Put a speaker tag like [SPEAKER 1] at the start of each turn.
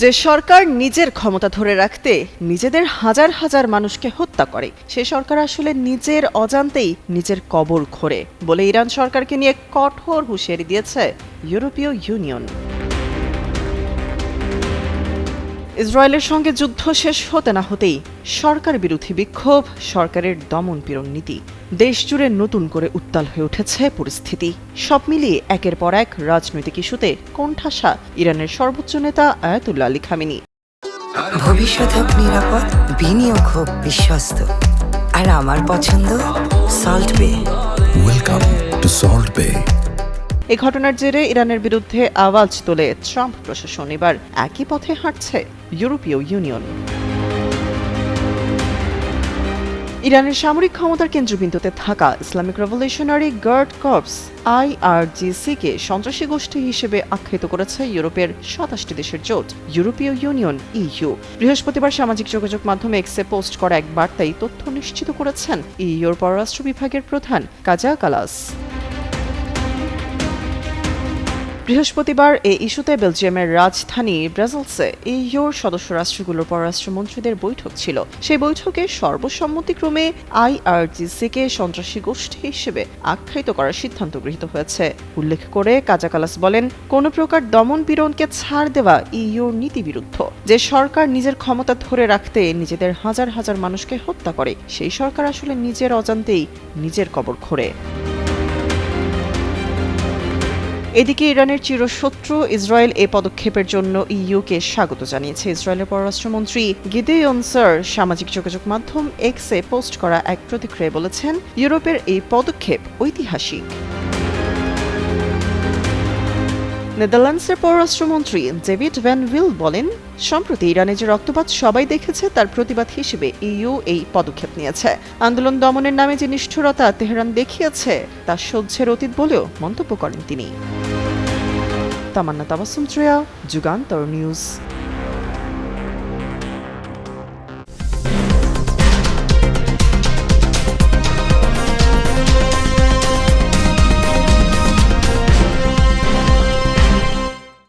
[SPEAKER 1] যে সরকার নিজের ক্ষমতা ধরে রাখতে নিজেদের হাজার হাজার মানুষকে হত্যা করে, সে সরকার আসলে নিজের অজান্তেই নিজের কবর খোরে বলে ইরান সরকারকে নিয়ে কঠোর হুঁশিয়ারি দিয়েছে ইউরোপীয় ইউনিয়ন। ইসরায়েলের সঙ্গে যুদ্ধ শেষ হতে না হতেই সরকার বিরোধী বিক্ষোভ সরকারের দমন পীড়ন নীতি দেশ জুড়ে নতুন করে উত্তাল হয়ে উঠেছে পরিস্থিতি। সব মিলিয়ে একের পর এক রাজনৈতিক ইস্যুতে কোণঠাসা ইরানের সর্বোচ্চ নেতা আয়াতুল্লাহ আলী খামিনি।
[SPEAKER 2] ভবিষ্যৎ হোক নিরাপদ বিনিয়োগ হোক বিশ্বস্ত। আর আমার পছন্দ সল্ট বে
[SPEAKER 3] Welcome to Salt Bay.
[SPEAKER 1] এই ঘটনার জেরে ইরানের বিরুদ্ধে আওয়াজ তোলে ট্রাম্প প্রশাসন। এবার একই পথে হাঁটছে ইউরোপীয় ইউনিয়ন। ইরানের সামরিক ক্ষমতার কেন্দ্রবিন্দুতে থাকা ইসলামিক রেভলিউশনারি গার্ড কর্পস আইআরজিসিকে সন্ত্রাসী গোষ্ঠী হিসেবে আখ্যায়িত করেছে ইউরোপের সাতাশটি দেশের জোট, ইউরোপীয় ইউনিয়ন, ইইউ। বৃহস্পতিবার সামাজিক যোগাযোগ মাধ্যমে এক্সে পোস্ট করা এক বার্তায় তথ্য নিশ্চিত করেছেন ইইউর পররাষ্ট্র বিভাগের প্রধান কাজা কালাস। বৃহস্পতিবার এই ইস্যুতে বেলজিয়ামের রাজধানী ব্রাজেলসে ইউর সদস্য রাষ্ট্রগুলোর পররাষ্ট্রমন্ত্রীদের বৈঠক ছিল। সেই বৈঠকে সর্বসম্মতিক্রমে আইআরজিসিকে সন্ত্রাসী গোষ্ঠী হিসেবে আখ্যায়িত করার সিদ্ধান্ত গৃহীত হয়েছে। উল্লেখ করে কাজাকালাস বলেন, কোনো প্রকার দমন পীড়নকে ছাড় দেওয়া ইউর নীতি বিরুদ্ধ যে সরকার নিজের ক্ষমতা ধরে রাখতে নিজেদের হাজার হাজার মানুষকে হত্যা করে, সেই সরকার আসলে নিজের অজান্তেই নিজের কবর খোড়ে। এদিকে ইরানের চিরশত্রু ইসরায়েল এ পদক্ষেপের জন্য ইইউকে স্বাগত জানিয়েছে। ইসরায়েলের পররাষ্ট্রমন্ত্রী গিদেয়ন স্যার সামাজিক যোগাযোগ মাধ্যম এক্সে পোস্ট করা এক প্রতিক্রিয়ায় বলেছেন, ইউরোপের এই পদক্ষেপ ঐতিহাসিক। নেদারল্যান্ডসের পররাষ্ট্রমন্ত্রী ডেভিড ভ্যান উইল বলেন, সম্প্রতি ইরানে যে রক্তপাত সবাই দেখেছে, তার প্রতিবাদ হিসেবে ইইউ এই পদক্ষেপ নিয়েছে। আন্দোলন দমনের নামে যে নিষ্ঠুরতা তেহরান দেখিয়েছে, তা সহ্যের অতীত বলেও মন্তব্য করেন তিনি। তামান্না তাবাসুম শ্রেয়া যুগান্তর নিউজ।